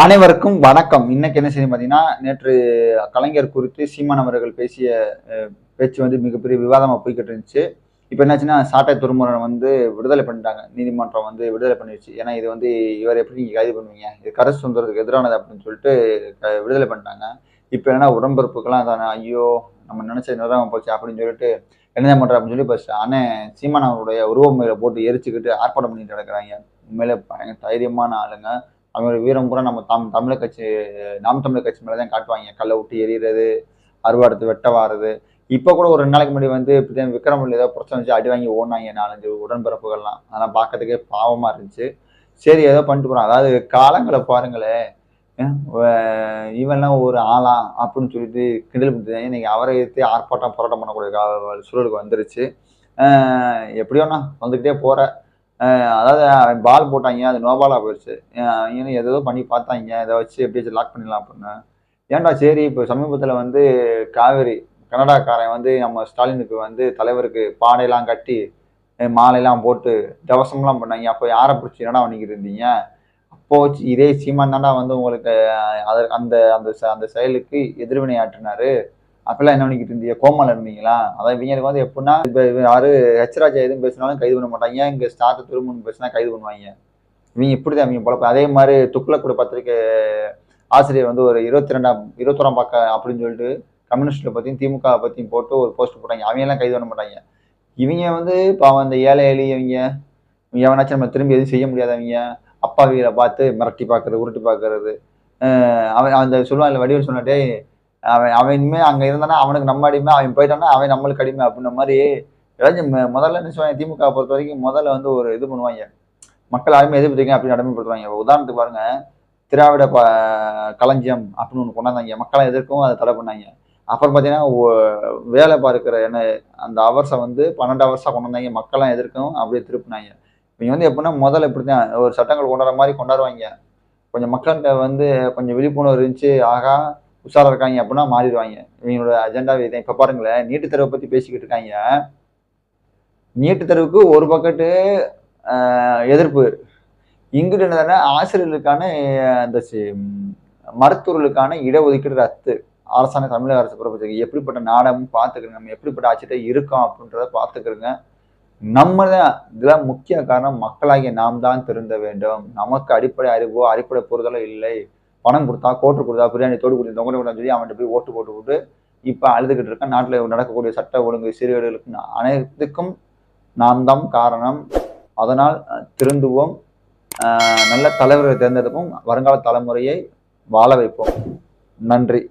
அனைவருக்கும் வணக்கம். இன்னைக்கு என்ன செய்யும் பார்த்தீங்கன்னா நேற்று கலைஞர் குறித்து சீமான் அவர்கள் பேசிய பேச்சு வந்து மிகப்பெரிய விவாதமாக போய்கிட்டு இருந்துச்சு. இப்போ என்னாச்சுன்னா சாட்டை துருமுறை வந்து விடுதலை பண்ணிட்டாங்க. நீதிமன்றம் வந்து விடுதலை பண்ணிடுச்சு ஏன்னா இது வந்து இவர் எப்படி நீங்கள் கைது பண்ணுவீங்க? இது கருத்து சுந்தரத்துக்கு எதிரானது அப்படின்னு சொல்லிட்டு விடுதலை பண்ணிட்டாங்க. இப்போ என்ன உடம்பிறப்புக்கெல்லாம் தானே ஐயோ நம்ம நினைச்ச நிறம் போச்சு அப்படின்னு சொல்லிட்டு என்ன பண்ணுற அப்படின்னு சொல்லி இப்போ அண்ணன் சீமான் அவருடைய உருவமையில போட்டு எரிச்சுக்கிட்டு ஆர்ப்பாட்டம் பண்ணிட்டு கிடக்குறாங்க. உண்மையில பயங்கர தைரியமான ஆளுங்க. அவங்களோட வீரம் பூரா நம்ம தம் தமிழர் கட்சி நாம் தமிழர் கட்சி மேலே தான் காட்டுவாங்க. கல்லை விட்டு எறிகிறது அறுவாடுத்து வெட்ட வாரது. இப்போ கூட ஒரு ரெண்டு நாளைக்கு முன்னாடி வந்து இப்படி விக்ரமில் ஏதோ பிரச்சனை வச்சு அடி வாங்கி ஓடினாங்க நாலஞ்சு உடன்பிறப்புகள்லாம். அதெல்லாம் பார்க்கறதுக்கே பாவமாக இருந்துச்சு. சரி ஏதோ பண்ணிட்டு போகிறோம் அதாவது காலங்களை பாருங்களேன். இவெல்லாம் ஒரு ஆளா அப்படின்னு சொல்லிட்டு கிண்டல் பண்ணிட்டு இன்னைக்கு அவரை எடுத்து ஆர்ப்பாட்டம் போராட்டம் பண்ணக்கூடிய சூழலுக்கு வந்துருச்சு. எப்படியோண்ணா வந்துக்கிட்டே போகிற அதாவது அவன் பால் போட்டாங்க அது நோபாலாக போயிடுச்சு. இன்னும் ஏதோ பண்ணி பார்த்தாங்க இதை வச்சு எப்படியாச்சும் லாக் பண்ணிடலாம் அப்படின்னு. ஏன்டா சரி இப்போ சமீபத்தில் வந்து காவேரி கனடாக்காரன் வந்து நம்ம ஸ்டாலினுக்கு வந்து தலைவருக்கு பானையெல்லாம் கட்டி மாலையெல்லாம் போட்டு தவசம்லாம் பண்ணாங்க. அப்போ யாரை பிடிச்சி என்னடா பண்ணிக்கிட்டு இருந்தீங்க? அப்போ வச்சு இதே சீமான் தாண்டா வந்து உங்களுக்கு அஹ், அது அந்த அந்த செ- அந்த செயலுக்கு எதிர்வினை ஆற்றினாரு அப்பெல்லாம் என்ன பண்ணிக்கிட்டு இருந்தீங்க கோமால இருந்தீங்களா? அதான் இவங்களுக்கு வந்து எப்படின்னா இப்போ யாரு ஹெச்ராஜா எதுவும் பேசினாலும் கைது பண்ண மாட்டாங்க. இங்கே ஸ்டார்ட் திருமணம் பேசினா கைது பண்ணுவாங்க? இவங்க இப்படி தான் இவங்க பொழப்பு. அதே மாதிரி துக்ளக்குடி பத்திரிக்கை ஆசிரியர் வந்து ஒரு இருபத்தி ரெண்டாம் இருபத்தோராம் பக்கம் அப்படின்னு சொல்லிட்டு கம்யூனிஸ்ட்டில் பற்றியும் திமுக பற்றியும் போட்டு ஒரு போஸ்ட் போட்டாங்க. அவங்க எல்லாம் கைது பண்ண மாட்டாங்க. இவங்க வந்து பாவம் அந்த ஏழை எளியவங்க எவனாச்சும் நம்ம திரும்பி எதுவும் செய்ய முடியாதவங்க அப்பாவிகளை பார்த்து மிரட்டி பார்க்கறது உருட்டி பார்க்கறது. அவன் அந்த சொல்லுவான் இல்லை வடிவில் சொன்னாட்டே அவன் அவன் இனிமேல் அங்கே இருந்தானா அவனுக்கு நம்ம அடிமை அவன் போயிட்டானா அவன் நம்மளுக்கு அடிமை அப்படின்ற மாதிரி ஏதாச்சும் முதல்ல என்ன சொல்லுவாங்க திமுக பொறுத்த வரைக்கும் முதல்ல வந்து ஒரு இது பண்ணுவாங்க. மக்கள் யாருமே எதிர்ப்பு அப்படின்னு அடிமைப்படுத்துவாங்க. உதாரணத்துக்கு பாருங்க திராவிட ப களஞ்சியம் அப்படின்னு ஒன்று கொண்டாந்தாங்க. மக்களை எதிர்க்கவும் அதை தடை பண்ணாங்க. அப்புறம் பார்த்தீங்கன்னா வேலை பார்க்குற என்ன அந்த அவர்ஸை வந்து பன்னெண்டு அவர்ஸாக கொண்டு வந்தாங்க. மக்கள்லாம் எதிர்க்கவும் அப்படியே திருப்பினாங்க. இவங்க வந்து எப்படின்னா முதல்ல இப்படி தான் ஒரு சட்டங்கள் கொண்டாடுற மாதிரி கொண்டாடுவாங்க. கொஞ்சம் மக்கள்கிட்ட வந்து கொஞ்சம் விழிப்புணர்வு இருந்துச்சு. ஆகா உஷாராக இருக்காங்க அப்படின்னா மாறிடுவாங்க. இவங்களோட அஜெண்டாவே இதான் இப்போ பாருங்களேன் நீட்டு தேர்வை பற்றி பேசிக்கிட்டு இருக்காங்க. நீட்டு தேர்வுக்கு ஒரு பக்கெட்டு எதிர்ப்பு. இங்கிட்டு என்னதுன்னா ஆசிரியர்களுக்கான அந்த மருத்துவர்களுக்கான இடஒதுக்கீடு ரத்து. அரசாங்க தமிழக அரசு பிறப்பிச்சிருக்கு. எப்படிப்பட்ட நாடகம் பார்த்துக்கிறோங்க நம்ம எப்படிப்பட்ட ஆட்சியிட்ட இருக்கோம் அப்படின்றத பார்த்துக்கிறோங்க. நம்ம தான் இதில் முக்கிய காரணம் மக்களாகிய நாம் தான் திருந்த வேண்டும். நமக்கு அடிப்படை அறிவோ அடிப்படை புரிதலோ இல்லை. பணம் கொடுத்தா கோட்டு கொடுத்தா பிரியாணி தோடு கொடுத்து தொங்கட கொடுத்தா சொல்லி அவன்கிட்ட போய் ஓட்டு போட்டு விட்டு இப்போ அழுதுகிட்டு இருக்கான் நாட்டில் நடக்கக்கூடிய சட்ட ஒழுங்கு சீர்கேடுகளுக்கு அனைத்துக்கும் நாம் தான் காரணம். அதனால் திருந்துவோம். நல்ல தலைவர்களை தேர்ந்தெடுப்போம். வருங்கால தலைமுறையை வாழ வைப்போம். நன்றி.